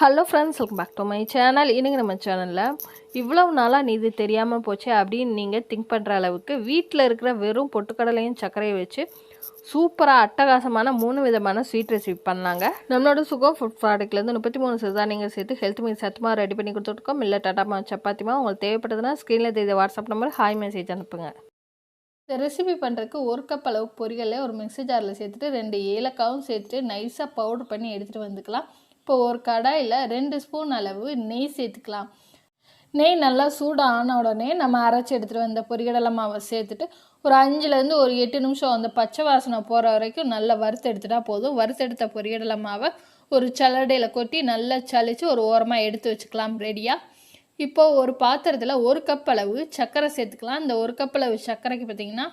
Hello friends welcome back to my channel இன்றைக்கி நம்ம சேனலில் இவ்வளவு நாளாக நீ இது தெரியாமல் போச்சு அப்படின்னு நீங்கள் திங்க் பண்ணுற அளவுக்கு வீட்டில் இருக்கிற வெறும் பொட்டுக்கடலையும் சர்க்கரையும் வச்சு சூப்பராக அட்டகாசமான மூணு விதமான ஸ்வீட் ரெசிபி பண்ணலாங்க. நம்மளோட சுகம் ஃபுட் ப்ராடக்ட்லேருந்து முப்பத்தி மூணு சிறுதானியங்கள் சேர்த்து ஹெல்த் மீன் சத்துமா ரெடி பண்ணி கொடுத்துருக்கோம் இல்லை டாட்டாமா சப்பாத்திமா உங்களுக்கு தேவைப்பட்டதுன்னா ஸ்க்ரீனில் தெரியுத வாட்ஸ்அப் நம்பர் ஹாய் மெசேஜ் அனுப்புங்க. இந்த ரெசிபி பண்ணுறதுக்கு ஒரு கப் அளவு பொரியலை ஒரு மிக்சி ஜாரில் சேர்த்துட்டு ரெண்டு ஏலக்காவும் சேர்த்துட்டு நைஸாக பவுடர் பண்ணி எடுத்துகிட்டு வந்துக்கலாம். இப்போ ஒரு கடாயில் ரெண்டு ஸ்பூன் அளவு நெய் சேர்த்துக்கலாம். நெய் நல்லா சூடாக ஆன உடனே நம்ம அரைச்சி எடுத்துகிட்டு வந்த பொரிகடலை மாவை சேர்த்துட்டு ஒரு அஞ்சுலேருந்து ஒரு எட்டு நிமிஷம் அந்த பச்சை வாசனை போகிற வரைக்கும் நல்லா வறுத்து எடுத்துட்டா போதும். வறுத்தெடுத்த பொரிகடலை மாவை ஒரு சலடையில் கொட்டி நல்லா சளிச்சு ஒரு ஓரமாக எடுத்து வச்சுக்கலாம் ரெடியாக இப்போ ஒரு பாத்திரத்தில் ஒரு கப் அளவு சர்க்கரை சேர்த்துக்கலாம். இந்த ஒரு கப் அளவு சர்க்கரைக்கு பார்த்தீங்கன்னா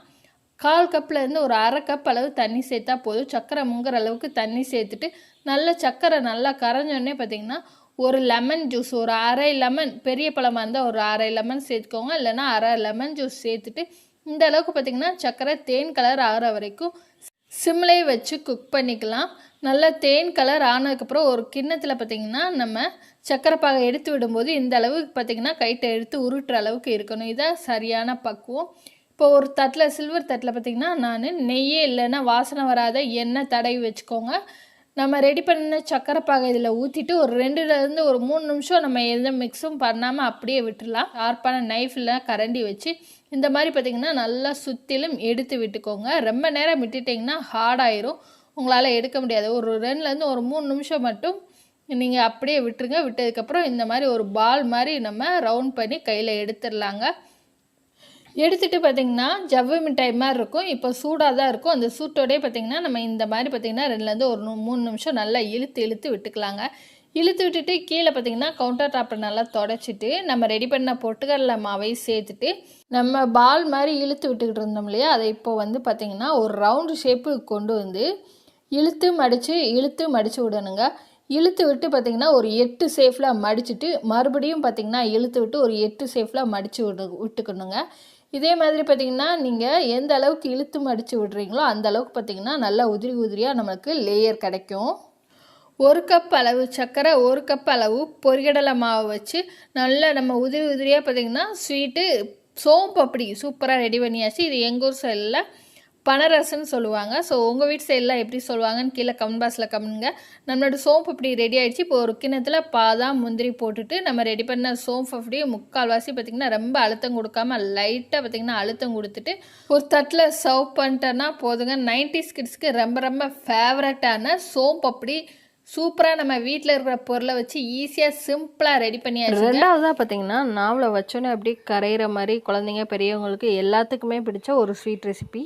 கால் கப்பில் இருந்து ஒரு அரை கப் அளவு தண்ணி சேர்த்தா போதும். சர்க்கரை முங்குற அளவுக்கு தண்ணி சேர்த்துட்டு நல்ல சர்க்கரை நல்லா கரைஞ்சோடனே பார்த்தீங்கன்னா ஒரு லெமன் ஜூஸ் ஒரு அரை லெமன் பெரிய பழமாக இருந்தால் ஒரு அரை லெமன் சேர்த்துக்கோங்க. இல்லைனா அரை லெமன் ஜூஸ் சேர்த்துட்டு இந்த அளவுக்கு பார்த்தீங்கன்னா சர்க்கரை தேன் கலர் ஆகிற வரைக்கும் சிம்லே வச்சு குக் பண்ணிக்கலாம். நல்லா தேன் கலர் ஆனதுக்கப்புறம் ஒரு கிண்ணத்தில் பார்த்திங்கன்னா நம்ம சர்க்கரை பாகை எடுத்து விடும்போது இந்த அளவுக்கு பார்த்தீங்கன்னா கைட்டை எடுத்து உருட்டுற அளவுக்கு இருக்கணும். இதான் சரியான பக்குவம். இப்போ ஒரு தட்டில் சில்வர் தட்டில் பார்த்தீங்கன்னா நான் நெய்யே இல்லைன்னா வாசனை வராத எண்ணெய் தடவி வச்சுக்கோங்க. நம்ம ரெடி பண்ண சக்கரை பாகை இதில் ஊற்றிட்டு ஒரு ரெண்டுலேருந்து ஒரு மூணு நிமிஷம் நம்ம எந்த மிக்ஸும் பண்ணாமல் அப்படியே விட்டுடலாம் ஷார்ப்பான நைஃபில் கரண்டி வச்சு இந்த மாதிரி பார்த்திங்கன்னா நல்லா சுற்றிலும் எடுத்து விட்டுக்கோங்க. ரொம்ப நேரம் விட்டுட்டிங்கன்னா ஹார்டாயிரும் உங்களால் எடுக்க முடியாது. ஒரு ரெண்டுலேருந்து ஒரு மூணு நிமிஷம் மட்டும் நீங்கள் அப்படியே விட்டுருங்க. விட்டதுக்கப்புறம் இந்த மாதிரி ஒரு பால் மாதிரி நம்ம ரவுண்ட் பண்ணி கையில் எடுத்துடலாங்க. எடுத்துகிட்டு பார்த்தீங்கன்னா ஜவ்வு மிட்டாய் மாதிரி இருக்கும். இப்போ சூடாக தான் இருக்கும். அந்த சூட்டோடே பார்த்தீங்கன்னா நம்ம இந்த மாதிரி பார்த்தீங்கன்னா ரெண்டுலேருந்து ஒரு மூணு நிமிஷம் நல்லா இழுத்து இழுத்து விட்டுக்கலாங்க. இழுத்து விட்டுட்டு கீழே பார்த்தீங்கன்னா கவுண்டர் டாப்பை நல்லா தொடச்சிட்டு நம்ம ரெடி பண்ண பொட்டுக்கடலை மாவையும் சேர்த்துட்டு நம்ம பால் மாதிரி இழுத்து விட்டுக்கிட்டு இருந்தோம் இல்லையா? அதை இப்போ வந்து பார்த்திங்கன்னா ஒரு ரவுண்டு ஷேப்புக்கு கொண்டு வந்து இழுத்து மடித்து இழுத்து மடித்து விடணுங்க. இழுத்து விட்டு பார்த்தீங்கன்னா ஒரு எட்டு சேஃபில் மடிச்சுட்டு மறுபடியும் பார்த்தீங்கன்னா இழுத்து விட்டு ஒரு எட்டு சேஃபில் மடித்து விடு விட்டுக்கணுங்க. இதே மாதிரி பார்த்தீங்கன்னா நீங்கள் எந்த அளவுக்கு இழுத்து மடித்து விடுறீங்களோ அந்த அளவுக்கு பார்த்தீங்கன்னா நல்லா உதிரி உதிரியாக நம்மளுக்கு லேயர் கிடைக்கும். ஒரு கப் அளவு சர்க்கரை ஒரு கப் அளவு பொரிகடலை மாவு வச்சு நல்லா நம்ம உதிரி உதிரியாக பார்த்தீங்கன்னா ஸ்வீட்டு சோம்பு அப்படி சூப்பராக ரெடி பண்ணியாச்சு. இது எங்கள் ஊர் சைடில் பனரசன்னு சொல்லுவாங்க. ஸோ உங்கள் வீட்டு சைடில் எப்படி சொல்லுவாங்கன்னு கீழே கமெண்ட் பாக்ஸில் கமெண்ட்ங்க நம்மளோட சோம்பு இப்படி ரெடி ஆகிடுச்சு இப்போ ஒரு கிணத்துல பாதாம் முந்திரி போட்டுட்டு நம்ம ரெடி பண்ண சோம்பு அப்படியே முக்கால்வாசி பார்த்திங்கன்னா ரொம்ப அழுத்தம் கொடுக்காம லைட்டாக பார்த்திங்கன்னா அழுத்தம் கொடுத்துட்டு ஒரு தட்டில் சர்வ் பண்ணிட்டேன்னா போதுங்க. நைன்டிஸ் கிட்ஸ்க்கு ரொம்ப ரொம்ப ஃபேவரட்டான சோம்பு அப்படி சூப்பராக நம்ம வீட்டில் இருக்கிற பொருளை வச்சு ஈஸியாக சிம்பிளாக ரெடி பண்ணியாச்சு ரெண்டாவதாக பார்த்தீங்கன்னா நாவலை வச்சோன்னே அப்படியே கரையிற மாதிரி குழந்தைங்க பெரியவங்களுக்கு எல்லாத்துக்குமே பிடிச்ச ஒரு ஸ்வீட் ரெசிபி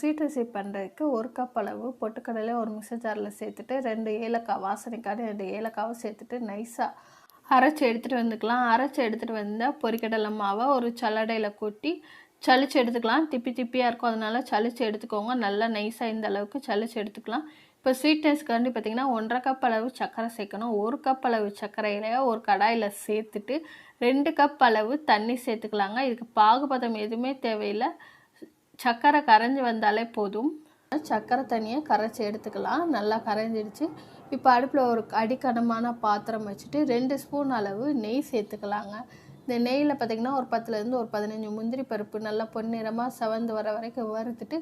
ஸ்வீட் ரெசிபி பண்ணுறதுக்கு ஒரு கப் அளவு பொட்டுக்கடலை ஒரு மிக்சர் ஜாரில் சேர்த்துட்டு ரெண்டு ஏலக்காய் வாசனைக்காடு ரெண்டு ஏலக்காவை சேர்த்துட்டு நைஸாக அரைச்சி எடுத்துகிட்டு வந்துக்கலாம். அரைச்சி எடுத்துகிட்டு வந்தால் பொறிக்கடலை மாவை ஒரு சல்லடையில் கொட்டி சளிச்சு எடுத்துக்கலாம். திப்பி திப்பியாக இருக்கும். அதனால சளிச்சு எடுத்துக்கோங்க. நல்லா நைஸாக இந்த அளவுக்கு சளிச்சு எடுத்துக்கலாம். இப்போ ஸ்வீட்னஸ்க்காண்டி பார்த்தீங்கன்னா ஒன்றரை கப் அளவு சர்க்கரை சேர்க்கணும். ஒரு கப் அளவு சர்க்கரையில ஒரு கடாயில் சேர்த்துட்டு ரெண்டு கப் அளவு தண்ணி சேர்த்துக்கலாங்க. இதுக்கு பாகுபதம் எதுவுமே தேவையில்லை. சர்க்கரை கரைஞ்சி வந்தாலே போதும். சர்க்கரை தண்ணியை கரைச்சி எடுத்துக்கலாம். நல்லா கரைஞ்சிடுச்சு. இப்போ அடுப்பில் ஒரு அடிக்கனமான பாத்திரம் வச்சுட்டு ரெண்டு ஸ்பூன் அளவு நெய் சேர்த்துக்கலாங்க. இந்த நெய்யில் பார்த்திங்கன்னா ஒரு பத்துலேருந்து ஒரு பதினஞ்சு முந்திரி பருப்பு நல்லா பொன்னிறமாக செவந்து வர வரைக்கும் வறுத்துட்டு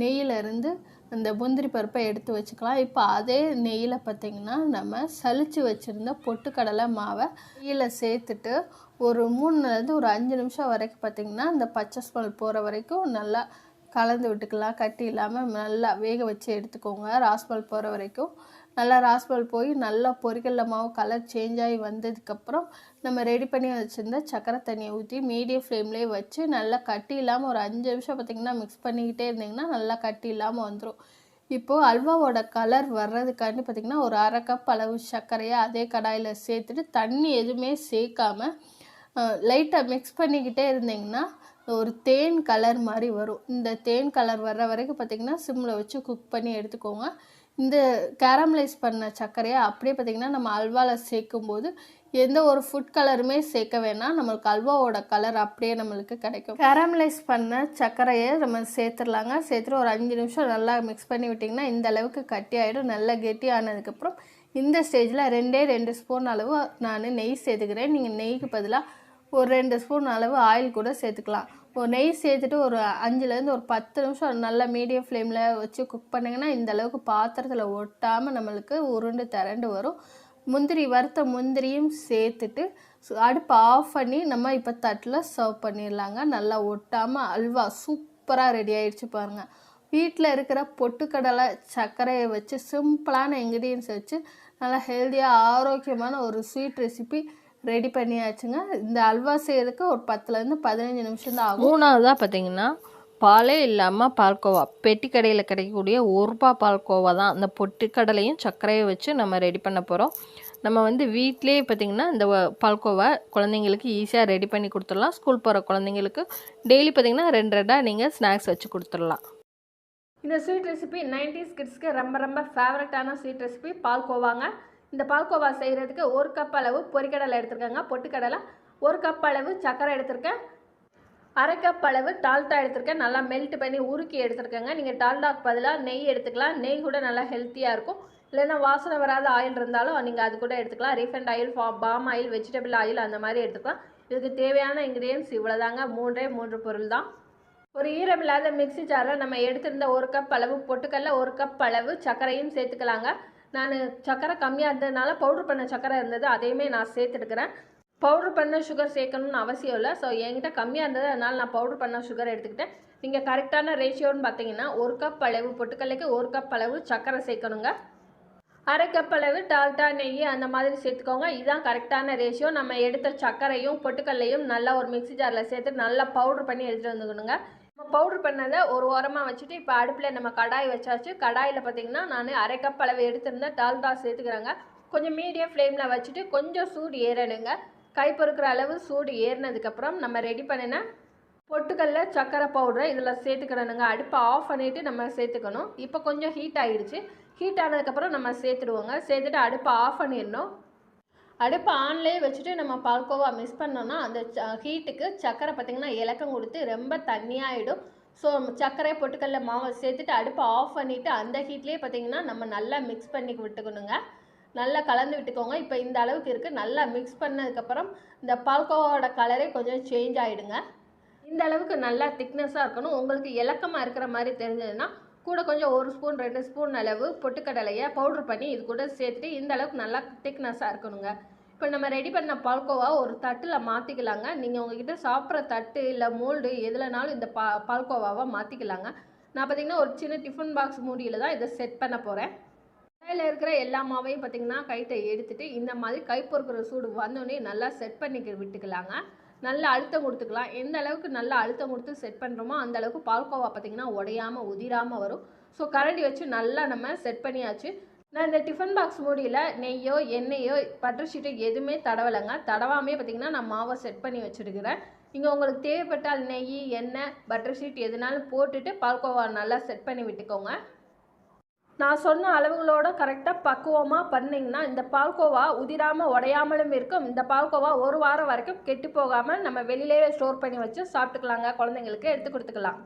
நெய்யிலேருந்து அந்த முந்திரி பருப்பை எடுத்து வச்சுக்கலாம். இப்போ அதே நெய்யில் பார்த்திங்கன்னா நம்ம சலித்து வச்சுருந்த பொட்டுக்கடலை மாவை நெய்யில் சேர்த்துட்டு ஒரு மூணுலேருந்து ஒரு அஞ்சு நிமிஷம் வரைக்கும் பார்த்திங்கன்னா அந்த பச்சை ஸ்மெல் போகிற வரைக்கும் நல்லா கலந்து விட்டுக்கலாம். கட்டி இல்லாமல் நல்லா வேக வச்சு எடுத்துக்கோங்க. ராஸ்மல் போகிற வரைக்கும் நல்லா ராஸ்பால் போய் நல்லா பொரிக்கல்ல மாவு கலர் சேஞ்ச் ஆகி வந்ததுக்கப்புறம் நம்ம ரெடி பண்ணி வச்சுருந்த சக்கரை தண்ணியை ஊற்றி மீடியம் ஃப்ளேம்லேயே வச்சு நல்லா கட்டி இல்லாமல் ஒரு அஞ்சு நிமிஷம் பார்த்திங்கன்னா மிக்ஸ் பண்ணிக்கிட்டே இருந்தீங்கன்னா நல்லா கட்டி இல்லாமல் வந்துடும் இப்போது அல்வாவோட கலர் வர்றதுக்காண்டி பார்த்திங்கன்னா ஒரு அரை கப் அளவு சர்க்கரையை அதே கடாயில் சேர்த்துட்டு தண்ணி எதுவுமே சேர்க்காம லைட்டாக மிக்ஸ் பண்ணிக்கிட்டே இருந்தீங்கன்னா ஒரு தேன் கலர் மாதிரி வரும். இந்த தேன் கலர் வர்ற வரைக்கும் பார்த்திங்கன்னா சிம்மில் வச்சு குக் பண்ணி எடுத்துக்கோங்க. இந்த கேரமலைஸ் பண்ண சர்க்கரையை அப்படியே பார்த்திங்கன்னா நம்ம அல்வாவில் சேர்க்கும்போது எந்த ஒரு ஃபுட் கலருமே சேர்க்க வேணாம். நம்மளுக்கு அல்வாவோட கலர் அப்படியே நம்மளுக்கு கிடைக்கும். கேரமலைஸ் பண்ண சர்க்கரையை நம்ம சேர்த்துடலாங்க. சேர்த்துட்டு ஒரு அஞ்சு நிமிஷம் நல்லா மிக்ஸ் பண்ணி விட்டிங்கன்னா இந்த அளவுக்கு கட்டி ஆகிடும் நல்லா கெட்டி ஆனதுக்கப்புறம் இந்த ஸ்டேஜில் ரெண்டே ரெண்டு ஸ்பூன் அளவு நான் நெய் சேர்த்துக்கிறேன். நீங்கள் நெய்க்கு பதிலாக ஒரு ரெண்டு ஸ்பூன் அளவு ஆயில் கூட சேர்த்துக்கலாம். ஒரு நெய் சேர்த்துட்டு ஒரு அஞ்சுலேருந்து ஒரு பத்து நிமிஷம் நல்லா மீடியம் ஃப்ளேமில் வச்சு குக் பண்ணிங்கன்னா இந்த அளவுக்கு பாத்திரத்தில் ஒட்டாமல் நம்மளுக்கு உருண்டு திரண்டு வரும். முந்திரி வறுத்த முந்திரியும் சேர்த்துட்டு அடுப்பு ஆஃப் பண்ணி நம்ம இப்போ தட்டில் சர்வ் பண்ணிடலாங்க. நல்லா ஒட்டாமல் அல்வா சூப்பராக ரெடி ஆகிடுச்சு பாருங்கள் வீட்டில் இருக்கிற பொட்டுக்கடலை சர்க்கரையை வச்சு சிம்பிளான இன்க்ரீடியன்ஸ் வச்சு நல்லா ஹெல்த்தியாக ஆரோக்கியமான ஒரு ஸ்வீட் ரெசிபி ரெடி பண்ணியாச்சுங்க. இந்த அல்வா செய்யறதுக்கு ஒரு பத்துலேருந்து பதினஞ்சு நிமிஷம் தான் ஆகும். மூணாவதாக பார்த்தீங்கன்னா பாலே இல்லாமல் பால்கோவா. பெட்டி கடையில் கிடைக்கக்கூடிய ஒரு ரூபா பால்கோவா தான். அந்த பொட்டுக்கடலையும் சர்க்கரையை வச்சு நம்ம ரெடி பண்ண போகிறோம் நம்ம வந்து வீட்டிலேயே பார்த்திங்கன்னா இந்த பால்கோவா குழந்தைங்களுக்கு ஈஸியாக ரெடி பண்ணி கொடுத்துடலாம். ஸ்கூல் போகிற குழந்தைங்களுக்கு டெய்லி பார்த்திங்கன்னா ரெண்டு ரெண்டாக நீங்கள் ஸ்நாக்ஸ் வச்சு கொடுத்துடலாம். இந்த ஸ்வீட் ரெசிபி நைன்டிஸ் கிட்ஸ்க்கு ரொம்ப ரொம்ப ஃபேவரட்டான ஸ்வீட் ரெசிபி பால்கோவாங்க. இந்த பால்கோவா செய்கிறதுக்கு ஒரு கப் அளவு பொரிக்கடலை எடுத்திருக்கேங்க. பொட்டுக்கடலை ஒரு கப் அளவு சர்க்கரை எடுத்திருக்கேன். அரை கப் அளவு டால்டா எடுத்திருக்கேன். நல்லா மெல்ட் பண்ணி உருக்கி எடுத்திருக்கேங்க. நீங்கள் டால்டாக்கு பதிலாக நெய் எடுத்துக்கலாம். நெய் கூட நல்லா ஹெல்த்தியாக இருக்கும். இல்லைன்னா வாசனை வராத ஆயில் இருந்தாலும் நீங்கள் அது கூட எடுத்துக்கலாம். Refined oil palm oil vegetable oil அந்த மாதிரி எடுத்துக்கலாம். இதுக்கு தேவையான இன்க்ரீடியன்ஸ் இவ்வளோதாங்க மூன்றே மூன்று பொருள் தான். ஒரு ஈரமில்லாத மிக்ஸி ஜாரில் நம்ம எடுத்திருந்த ஒரு கப் அளவு பொட்டுக்கல்ல ஒரு கப் அளவு சர்க்கரையும் சேர்த்துக்கலாங்க. நான் சர்க்கரை கம்மியாக இருந்ததுனால பவுடர் பண்ண சர்க்கரை இருந்தது அதையுமே நான் சேர்த்துட்டுக்கிறேன். பவுடர் பண்ண சுகர் சேர்க்கணும்னு அவசியம் இல்லை. ஸோ என்கிட்ட கம்மியாக இருந்தது அதனால் நான் பவுடர் பண்ண சுகர் எடுத்துக்கிட்டேன். நீங்கள் கரெக்டான ரேஷியோன்னு பார்த்தீங்கன்னா ஒரு கப் அளவு பொட்டுக்கல்லைக்கு ஒரு கப் அளவு சர்க்கரை சேர்க்கணுங்க. அரை கப் அளவு டால்டா நெய் அந்த மாதிரி சேர்த்துக்கோங்க. இதுதான் கரெக்டான ரேஷியோ நம்ம எடுத்த சர்க்கரையும் பொட்டுக்கல்லையும் நல்லா ஒரு மிக்சி ஜாரில் சேர்த்து நல்லா பவுடர் பண்ணி எடுத்துகிட்டு வந்துக்கணுங்க. நம்ம பவுடர் பண்ணதை ஒரு ஓரமாக வச்சுட்டு இப்போ அடுப்பில் நம்ம கடாய் வச்சாச்சு. கடாயில் பார்த்தீங்கன்னா நான் அரை கப் அளவு எடுத்திருந்தேன். டால்டா சேர்த்துக்கிறேங்க. கொஞ்சம் மீடியம் ஃப்ளேமில் வச்சுட்டு கொஞ்சம் சூடு ஏறணுங்க. கை பொறுக்கிற அளவு சூடு ஏறினதுக்கப்புறம் நம்ம ரெடி பண்ணின பொட்டுக்கல்ல சக்கரை பவுடரை இதில் சேர்த்துக்கிடணுங்க அடுப்பை ஆஃப் பண்ணிவிட்டு நம்ம சேர்த்துக்கணும். இப்போ கொஞ்சம் ஹீட் ஆகிடுச்சு ஹீட் ஆனதுக்கப்புறம் நம்ம சேர்த்துடுவோங்க. சேர்த்துட்டு அடுப்பை ஆஃப் பண்ணிடணும். அடுப்பை ஆன்லேயே வச்சுட்டு நம்ம பால்கோவா மிஸ் பண்ணோம்னா அந்த ஹீட்டுக்கு சர்க்கரை பார்த்திங்கன்னா இலக்கம் கொடுத்து ரொம்ப தண்ணியாகிடும் ஸோ சர்க்கரை பொட்டுக்கல்ல மாவை சேர்த்துட்டு அடுப்பை ஆஃப் பண்ணிவிட்டு அந்த ஹீட்லேயே பார்த்திங்கன்னா நம்ம நல்லா மிக்ஸ் பண்ணி விட்டுக்கணுங்க. நல்லா கலந்து விட்டுக்கோங்க. இப்போ இந்த அளவுக்கு இருக்குது நல்லா மிக்ஸ் பண்ணதுக்கப்புறம் இந்த பால்கோவாவோட கலரே கொஞ்சம் சேஞ்ச் ஆகிடுங்க இந்த அளவுக்கு நல்லா திக்னஸாக இருக்கணும். உங்களுக்கு இலக்கமாக இருக்கிற மாதிரி தெரிஞ்சதுன்னா கூட கொஞ்சம் ஒரு ஸ்பூன் ரெண்டு ஸ்பூன் அளவு பொட்டுக்கடலையை பவுட்ரு பண்ணி இது கூட சேர்த்துட்டு இந்த அளவுக்கு நல்லா திக்னஸாக இருக்கணுங்க. இப்போ நம்ம ரெடி பண்ண பால்கோவா ஒரு தட்டில் மாற்றிக்கலாங்க நீங்கள் உங்ககிட்ட சாப்பிட்ற தட்டு இல்லை மோல்டு எதுலனாலும் இந்த பா பால்கோவாவை மாற்றிக்கலாங்க நான் பார்த்தீங்கன்னா ஒரு சின்ன டிஃபன் பாக்ஸ் மூடியில் தான் இதை செட் பண்ண போகிறேன் கடையில் இருக்கிற எல்லா மாவையும் பார்த்தீங்கன்னா கைட்டை எடுத்துகிட்டு இந்த மாதிரி கை பொறுக்கிற சூடு வந்தோடனே நல்லா செட் பண்ணி விட்டுக்கலாங்க. நல்லா அழுத்தம் கொடுத்துக்கலாம். எந்த அளவுக்கு நல்லா அழுத்தம் கொடுத்து செட் பண்ணுறோமோ அந்த அளவுக்கு பால்கோவா பார்த்திங்கன்னா உடையாமல் உதிராமல் வரும். ஸோ கரண்டி வச்சு நல்லா நம்ம செட் பண்ணியாச்சு. நான் இந்த டிஃபன் பாக்ஸ் மூடியில் நெய்யோ எண்ணெயோ பட்டர் ஷீட்டோ எதுவுமே தடவலைங்க. தடவாமே பார்த்திங்கன்னா நான் மாவை செட் பண்ணி வச்சுருக்கிறேன். இங்கே உங்களுக்கு தேவைப்பட்டால் நெய் எண்ணெய் பட்டர் ஷீட் எதுனாலும் போட்டுட்டு பால்கோவா நல்லா செட் பண்ணி விட்டுக்கோங்க. நான் சொன்ன அளவுகளோட கரெக்டாக பக்குவமாக பண்ணிங்கன்னா இந்த பால்கோவா உதிராமல் உடையாமலும் இருக்கும். இந்த பால்கோவா ஒரு வாரம் வரைக்கும் கெட்டு போகாமல் நம்ம வெளியிலேயே ஸ்டோர் பண்ணி வச்சு சாப்பிட்டுக்கலாங்க. குழந்தைங்களுக்கு எடுத்து கொடுத்துக்கலாம்.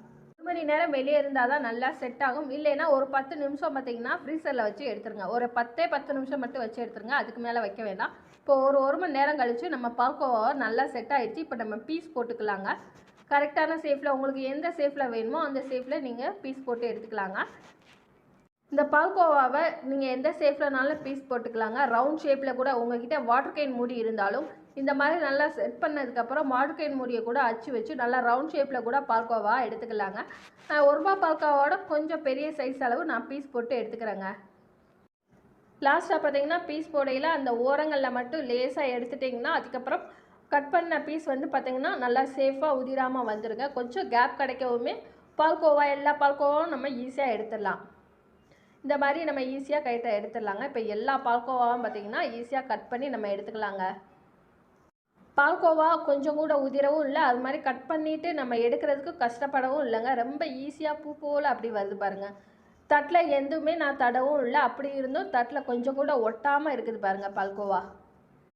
மணி நேரம் வெளியே இருந்தால் தான் நல்லா செட் ஆகும். இல்லைன்னா ஒரு பத்து நிமிஷம் பார்த்தீங்கன்னா ஃப்ரீசரில் வச்சு எடுத்துருங்க. ஒரு பத்தே பத்து நிமிஷம் மட்டும் வச்சு எடுத்துருங்க. அதுக்கு மேலே வைக்க வேண்டாம். இப்போ ஒரு ஒரு மணி நேரம் கழித்து நம்ம பால்கோவா நல்லா செட் ஆகிடுச்சு இப்போ நம்ம பீஸ் போட்டுக்கலாங்க. கரெக்டான சேஃபில் உங்களுக்கு எந்த சேஃபில் வேணுமோ அந்த சேஃபில் நீங்கள் பீஸ் போட்டு எடுத்துக்கலாங்க. இந்த பால்கோவாவை நீங்கள் எந்த ஷேப்லனாலும் பீஸ் போட்டுக்கலாங்க. ரவுண்ட் ஷேப்பில் கூட உங்ககிட்ட வாட்டர் கேன் மூடி இருந்தாலும் இந்த மாதிரி நல்லா செட் பண்ணதுக்கப்புறம் மாடுக்கையின் மூடியை கூட அச்சு வச்சு நல்லா ரவுண்ட் ஷேப்பில் கூட பால்கோவா எடுத்துக்கலாங்க. நான் ஒரு ரூபா பால்கோவாவோட கொஞ்சம் பெரிய சைஸ் அளவு நான் பீஸ் போட்டு எடுத்துக்கிறேங்க. லாஸ்ட்டாக பார்த்தீங்கன்னா பீஸ் போடையில் அந்த ஓரங்களில் மட்டும் லேசாக எடுத்துட்டிங்கன்னா அதுக்கப்புறம் கட் பண்ண பீஸ் வந்து பார்த்தீங்கன்னா நல்லா சேஃபாக உதிராமல் வந்துடுங்க கொஞ்சம் கேப் கிடைக்கவுமே பால்கோவா எல்லா பால்கோவாவும் நம்ம ஈஸியாக எடுத்துடலாம். இந்த மாதிரி நம்ம ஈஸியாக கைட்டை எடுத்துடலாங்க. இப்போ எல்லா பால்கோவாவும் பார்த்தீங்கன்னா ஈஸியாக கட் பண்ணி நம்ம எடுத்துக்கலாங்க. பால்கோவா கொஞ்சம் கூட உதிரவும் இல்லை. அது மாதிரி கட் பண்ணிவிட்டு நம்ம எடுக்கிறதுக்கு கஷ்டப்படவும் இல்லைங்க. ரொம்ப ஈஸியாக பூ போல் அப்படி வருது பாருங்க. தட்டில் எதுவுமே நான் தடவும் இல்லை. அப்படி இருந்தும் தட்டில் கொஞ்சம் கூட ஒட்டாமல் இருக்குது பாருங்க பால்கோவா.